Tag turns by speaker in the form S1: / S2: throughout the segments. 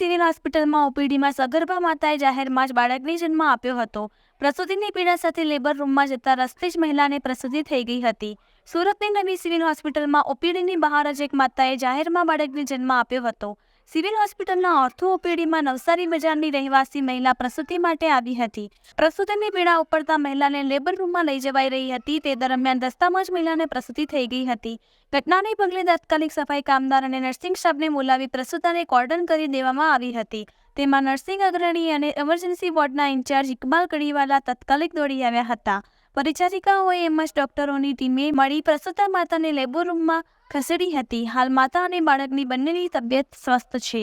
S1: Civil હોસ્પિટલમાં ઓપીડીમાં સગર્ભા માતાએ જાહેરમાં જ બાળકને જન્મ આપ્યો હતો. પ્રસૂતિની પીડા સાથે લેબર રૂમમાં જતા રસ્તે જ મહિલાને પ્રસૂતિ થઈ ગઈ હતી. સુરતની નવી સિવિલ હોસ્પિટલમાં ઓપીડીની બહાર જ એક માતાએ જાહેરમાં બાળકને જન્મ આપ્યો હતો. સિવિલ હોસ્પિટલના ઓર્થો ઓપીડીમાં નવસારી બજારની રહેવાસી મહિલા પ્રસૂતિ માટે આવી હતી. પ્રસૂતિની પીડા ઉપડતા મહિલાને લેબર રૂમમાં લઈ જવાઈ રહી હતી. તે દરમિયાન રસ્તામાં જ મહિલાને પ્રસૂતિ થઈ ગઈ હતી. ઘટનાને પગલે તાત્કાલિક સફાઈ કામદાર અને નર્સિંગ સ્ટાફને બોલાવી પ્રસૂતાને કોર્ડન કરી દેવામાં આવી હતી. તેમાં નર્સિંગ અગ્રણી અને ઇમરજન્સી વોર્ડના ઇન્ચાર્જ ઇકબાલ કડીવાલા તાત્કાલિક દોડી આવ્યા હતા. પરિચારિકાઓએ એમ જ ડોક્ટરોની ટીમે મળી પ્રસૂતા માતાને લેબો રૂમમાં ખસેડી હતી. હાલ માતા અને બાળકની બંનેની તબિયત સ્વસ્થ છે.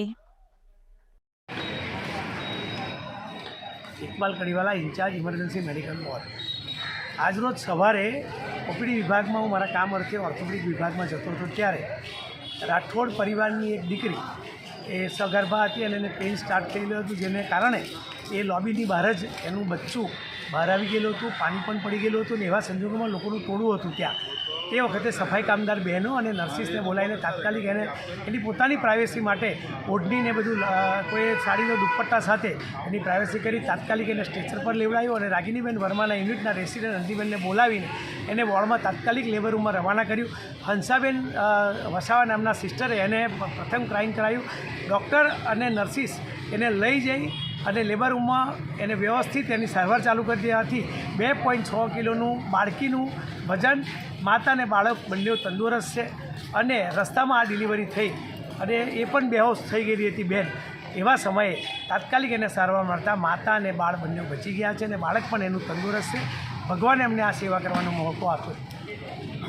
S2: Iqbal Kadiwala in-charge emergency medical ward. આજરોજ સવારે ઓપીડી વિભાગમાં હું મારા કામ અર્થે ઓર્થોપેડિક વિભાગમાં જતો હતો ત્યારે રાઠોડ પરિવારની એક દીકરી એ સગર્ભા હતી અને એને પેઇન સ્ટાર્ટ થયેલું હતું, જેને કારણે એ લોબીની બહાર જ એનું બચ્ચું બહાર આવી ગયેલું હતું, પાણી પણ પડી ગયેલું હતું ને એવા સંજોગોમાં લોકોનું ટોળું હતું ત્યાં. તે વખતે સફાઈ કામદાર બહેનો અને નર્સિસને બોલાવીને તાત્કાલિક એને એની પોતાની પ્રાઇવેસી માટે ઓઢણીને બધું કોઈ સાડીનો દુપટ્ટા સાથે એની પ્રાઇવેસી કરી તાત્કાલિક એને સ્ટ્રેચર પર લેવડાવ્યો અને રાગિનીબેન વર્માના યુનિટના રેસિડેન્ટ અંજીબેનને બોલાવીને એને વોર્ડમાં તાત્કાલિક લેબર રૂમમાં રવાના કર્યું. હંસાબેન વસાવા નામના સિસ્ટરે એને પ્રથમ ક્રાઇમ કરાયું. ડૉક્ટર અને નર્સિસ એને લઈ જઈ અને લેબર રૂમમાં એને વ્યવસ્થિત એની સારવાર ચાલુ કરી દેવાથી બે પોઈન્ટ છ કિલોનું બાળકીનું વજન માતા અને બાળક બંને તંદુરસ્ત છે અને રસ્તામાં આ ડિલિવરી થઈ અને એ પણ બેહોશ થઈ ગયેલી હતી બેન. એવા સમયે તાત્કાલિક એને સારવાર મળતા માતા અને બાળ બંને બચી ગયા છે અને બાળક પણ એનું તંદુરસ્ત છે. ભગવાને અમને આ સેવા કરવાનો મોકો આપ્યો.